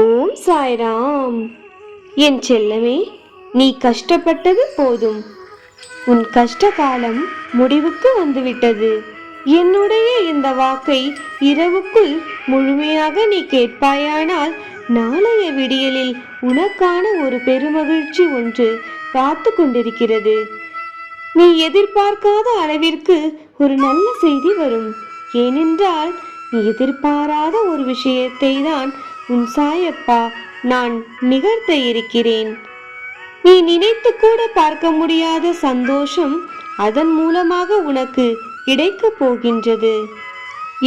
ஓம் சாய்ராம். என் செல்லமே நீ கஷ்டப்பட்டது போதும். உன் கஷ்ட காலம் முடிவுக்கு வந்துவிட்டது. என்னுடைய இந்த வாக்கை இரவுக்குள் முழுமையாக நீ கேட்பாயானால் நாளைய விடியலில் உனக்கான ஒரு பெருமகிழ்ச்சி ஒன்று காத்து கொண்டிருக்கிறது. நீ எதிர்பார்க்காத அளவிற்கு ஒரு நல்ல செய்தி வரும். ஏனென்றால் நீ எதிர்பாராத ஒரு விஷயத்தை தான் உன் சாயப்பா நான் நிகழ்த்த இருக்கிறேன். நீ நினைத்து கூட பார்க்க முடியாத சந்தோஷம் அதன் மூலமாக உனக்கு கிடைக்கப் போகின்றது.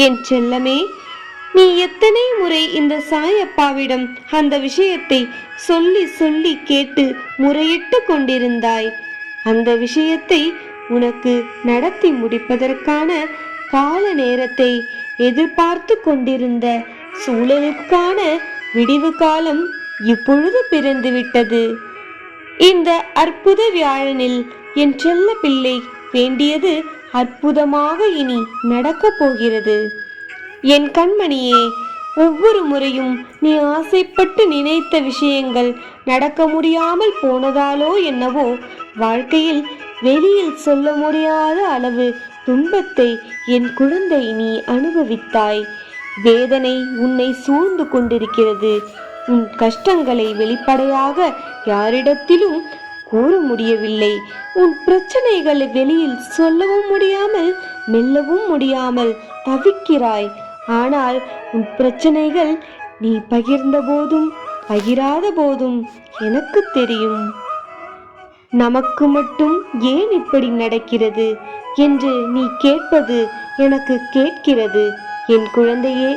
என் செல்லமே நீ எத்தனை முறை இந்த சாயப்பாவிடம் அந்த விஷயத்தை சொல்லி சொல்லி கேட்டு முறையிட்டு கொண்டிருந்தாய்? அந்த விஷயத்தை உனக்கு நடத்தி முடிப்பதற்கான கால நேரத்தை எதிர்பார்த்து கொண்டிருந்த சூழலுக்கான விடிவு காலம் இப்பொழுது பிறந்துவிட்டது. இந்த அற்புத வியாழனில் என் செல்ல பிள்ளை வேண்டியது அற்புதமாக இனி நடக்கப் போகிறது. என் கண்மணியே ஒவ்வொரு முறையும் நீ ஆசைப்பட்டு நினைத்த விஷயங்கள் நடக்க முடியாமல் போனதாலோ என்னவோ வாழ்க்கையில் வெளியில் சொல்ல முடியாத அளவு துன்பத்தை என் குழந்தை நீ அனுபவித்தாய். வேதனை உன்னை சூழ்ந்து கொண்டிருக்கிறது. உன் கஷ்டங்களை வெளிப்படையாக யாரிடத்திலும் கூற முடியவில்லை. உன் பிரச்சனைகளை வெளியில் சொல்லவும் முடியாமல் மெல்லவும் முடியாமல் தவிக்கிறாய். ஆனால் உன் பிரச்சனைகள் நீ பகிர்ந்த போதும் பகிராத போதும் எனக்கு தெரியும். நமக்கு மட்டும் ஏன் இப்படி நடக்கிறது? என்று நீ கேட்பது எனக்கு கேட்கிறது. என் குழந்தையே.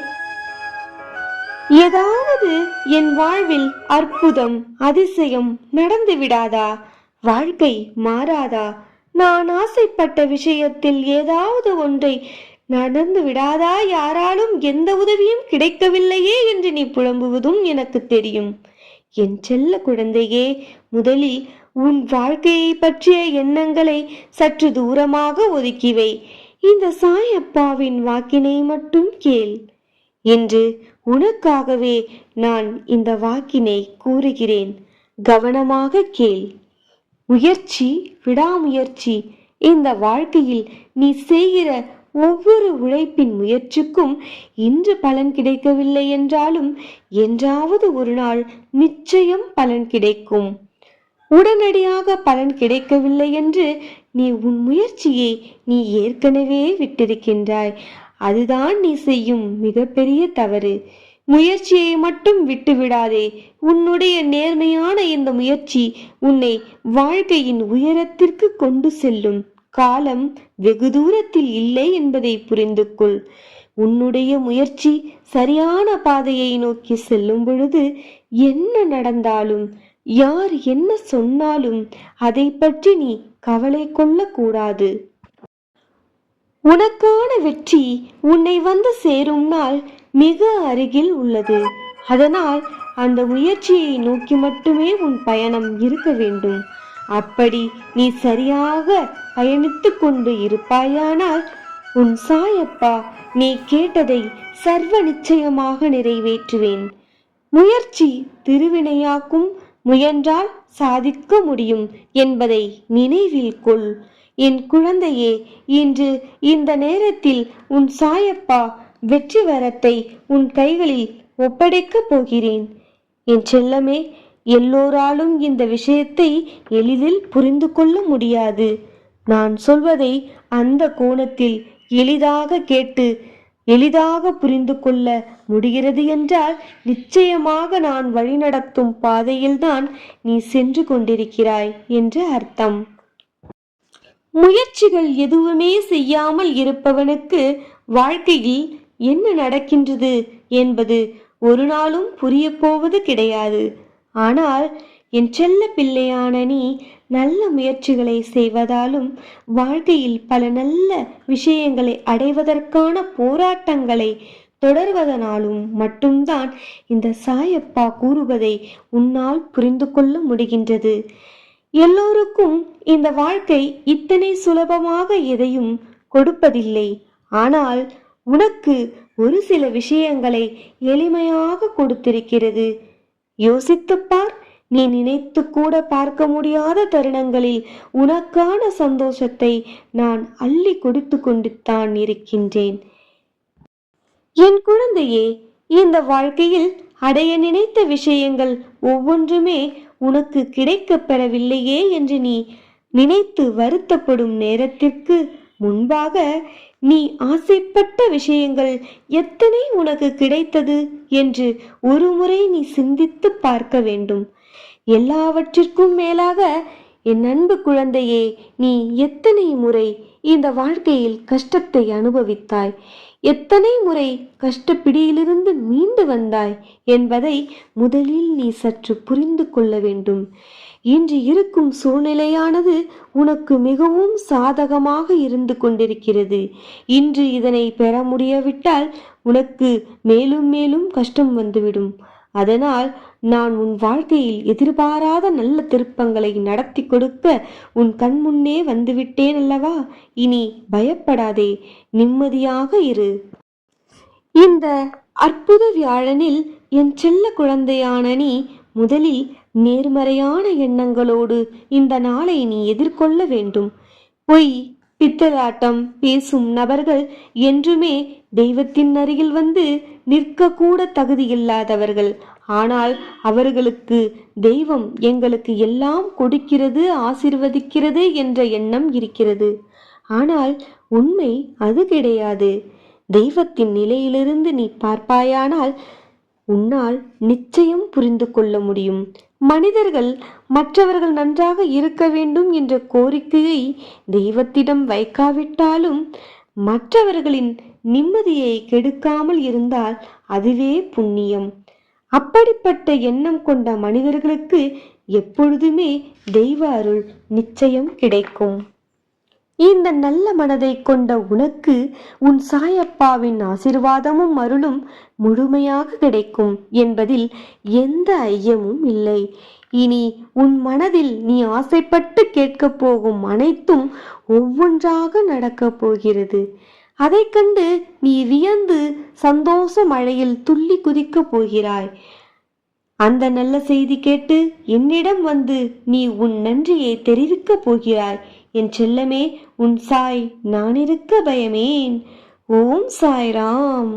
ஏதாவது என் வாழ்வில் அற்புதம் அதிசயம் நடந்து விடாதா? வாழ்க்கை மாறாதா? நான் ஆசைப்பட்ட விஷயத்தில் ஏதாவது ஒன்றை நடந்து விடாதா? யாராலும் எந்த உதவியும் கிடைக்கவில்லையே என்று நீ புலம்புவதும் எனக்கு தெரியும். என் செல்ல குழந்தையே முதலில் உன் வாழ்க்கையை பற்றிய எண்ணங்களை சற்று தூரமாக ஒதுக்கிவை இந்த சாயப்பாவின் வாக்கினை மட்டும் கேள். என்று உனக்காகவே நான் இந்த வாக்கினை கூறுகிறேன். கவனமாக கேள். முயற்சி விடாமுயற்சி இந்த வாழ்க்கையில் நீ செய்கிற ஒவ்வொரு உழைப்பின் முயற்சிக்கும் இன்று பலன் கிடைக்கவில்லை என்றாலும் என்றாவது ஒரு நாள் நிச்சயம் பலன் கிடைக்கும். உடனடியாக பலன் கிடைக்கவில்லை என்று நீ உன் முயற்சியை நீ ஏற்கனவே விட்டிருக்கின்றாய். அதுதான் நீ செய்யும் மிகப்பெரிய தவறு. முயற்சியை மட்டும் விட்டு விடாதே உன்னுடைய நேர்மையான இந்த முயற்சி உன்னை வாழ்க்கையின் உயரத்திற்கு கொண்டு செல்லும். காலம் வெகு தூரத்தில் இல்லை என்பதை புரிந்து கொள் உன்னுடைய முயற்சி சரியான பாதையை நோக்கி செல்லும் பொழுது என்ன நடந்தாலும் யார் என்ன சொன்னாலும் அதை பற்றி நீ கவலை கொள்ளக்கூடாது. உனக்கான வெற்றி உன்னை வந்து சேரும் நாள் மிக அருகில் உள்ளது. அதனால் அந்த முயற்சியை நோக்கி மட்டுமே உன் பயணம் இருக்க வேண்டும். அப்படி நீ சரியாக பயணித்து கொண்டு இருப்பாயானால் உன் சாயப்பா நீ கேட்டதை சர்வ நிச்சயமாக நிறைவேற்றுவேன். முயற்சி திருவினையாக்கும் முயன்றால் சாதிக்க முடியும் என்பதை நினைவில் கொள். என் குழந்தையே இன்று இந்த நேரத்தில் உன் சாயப்பா வெற்றி வரத்தை உன் கைகளில் ஒப்படைக்கப் போகிறேன். என் செல்லமே எல்லோராலும் இந்த விஷயத்தை எளிதில் புரிந்து கொள்ள முடியாது. நான் சொல்வதை அந்த கோணத்தில் எளிதாக கேட்டு எளிதாக புரிந்து கொள்ள முடிகிறது என்றால் நிச்சயமாக நான் வழிநடத்தும் பாதையில்தான் நீ சென்று கொண்டிருக்கிறாய் என்று அர்த்தம். முயற்சிகள் எதுவுமே செய்யாமல் இருப்பவனுக்கு வாழ்க்கையில் என்ன நடக்கின்றது என்பது ஒரு நாளும் புரியப்போவது கிடையாது. ஆனால் என் செல்ல பிள்ளையான நீ நல்ல முயற்சிகளை செய்வதாலும் வாழ்க்கையில் பல நல்ல விஷயங்களை அடைவதற்கான போராட்டங்களை தொடர்வதனாலும் மட்டும்தான் இந்த சாயப்பா கூறுவதை உன்னால் புரிந்து கொள்ள முடிகின்றது. எல்லோருக்கும் இந்த வாழ்க்கை இத்தனை சுலபமாக எதையும் கொடுப்பதில்லை. ஆனால் உனக்கு ஒரு சில விஷயங்களை எளிமையாக கொடுத்திருக்கிறது. யோசித்துப்பார் பார் நீ நினைத்து கூட பார்க்க முடியாத தருணங்களில் உனக்கான சந்தோஷத்தை நான் அள்ளி கொடுத்து கொண்டு தான் இருக்கின்றேன். என் குழந்தையே இந்த வாழ்க்கையில் அடைய நினைத்த விஷயங்கள் ஒவ்வொன்றுமே உனக்கு கிடைக்கப் பெறவில்லையே என்று நீ நினைத்து வருத்தப்படும் நேரத்திற்கு முன்பாக நீ ஆசைப்பட்ட விஷயங்கள் எத்தனை உனக்கு கிடைத்தது என்று ஒருமுறை நீ சிந்தித்து பார்க்க வேண்டும். எல்லாவற்றிற்கும் மேலாக என் அன்பு குழந்தையே நீ எத்தனை முறை இந்த வாழ்க்கையில் கஷ்டத்தை அனுபவித்தாய்? எத்தனை முறை கஷ்டப்பிடியிலிருந்து மீண்டு வந்தாய் என்பதை முதலில் நீ சற்று புரிந்து கொள்ள வேண்டும். இன்று இருக்கும் சூழ்நிலையானது உனக்கு மிகவும் சாதகமாக இருந்து கொண்டிருக்கிறது. இன்று இதனை பெற முடியவிட்டால் உனக்கு மேலும் மேலும் கஷ்டம் வந்துவிடும். அதனால் நான் உன் வாழ்க்கையில் எதிர்பாராத நல்ல திருப்பங்களை நடத்தி கொடுக்க உன் கண் முன்னே வந்துவிட்டேன் அல்லவா? இனி பயப்படாதே நிம்மதியாக இரு. இந்த அற்புத வியாழனில் என் செல்ல குழந்தையான நீ முதலில் நேர்மறையான எண்ணங்களோடு இந்த நாளை நீ எதிர்கொள்ள வேண்டும். பொய் பித்தலாட்டம் பேசும் நபர்கள் என்றுமே தெய்வத்தின் அருகில் வந்து நிற்கக்கூட தகுதியில்லாதவர்கள். ஆனால் அவர்களுக்கு தெய்வம் எங்களுக்கு எல்லாம் கொடுக்கிறது ஆசிர்வதிக்கிறது என்ற எண்ணம் இருக்கிறது. ஆனால் உண்மை அது கிடையாது. தெய்வத்தின் நிலையிலிருந்து நீ பார்ப்பாயானால் உன்னால் நிச்சயம் புரிந்து கொள்ள முடியும். மனிதர்கள் மற்றவர்கள் நன்றாக இருக்க வேண்டும் என்ற கோரிக்கையை தெய்வத்திடம் வைக்காவிட்டாலும் மற்றவர்களின் நிம்மதியை கெடுக்காமல் இருந்தால் அதுவே புண்ணியம். அப்படிப்பட்ட எண்ணம் கொண்ட மனிதர்களுக்கு எப்பொழுதுமே தெய்வ அருள் நிச்சயம் கிடைக்கும். இந்த நல்ல மனதை கொண்ட உனக்கு உன் சாயப்பாவின் ஆசிர்வாதமும் அருளும் முழுமையாக கிடைக்கும் என்பதில் எந்த ஐயமும் இல்லை. இனி உன் மனதில் நீ ஆசைப்பட்டு கேட்கப் போகும் அனைத்தும் ஒவ்வொன்றாக நடக்கப் போகிறது. அதைக் கண்டு நீ வியந்து சந்தோஷ மழையில் துள்ளி குதிக்கப் போகிறாய். அந்த நல்ல செய்தி கேட்டு என்னிடம் வந்து நீ உன் நன்றியை தெரிவிக்கப் போகிறாய். என் செல்லமே உன் சாய் நான் இருக்க பயமேன். ஓம் சாய்ராம்.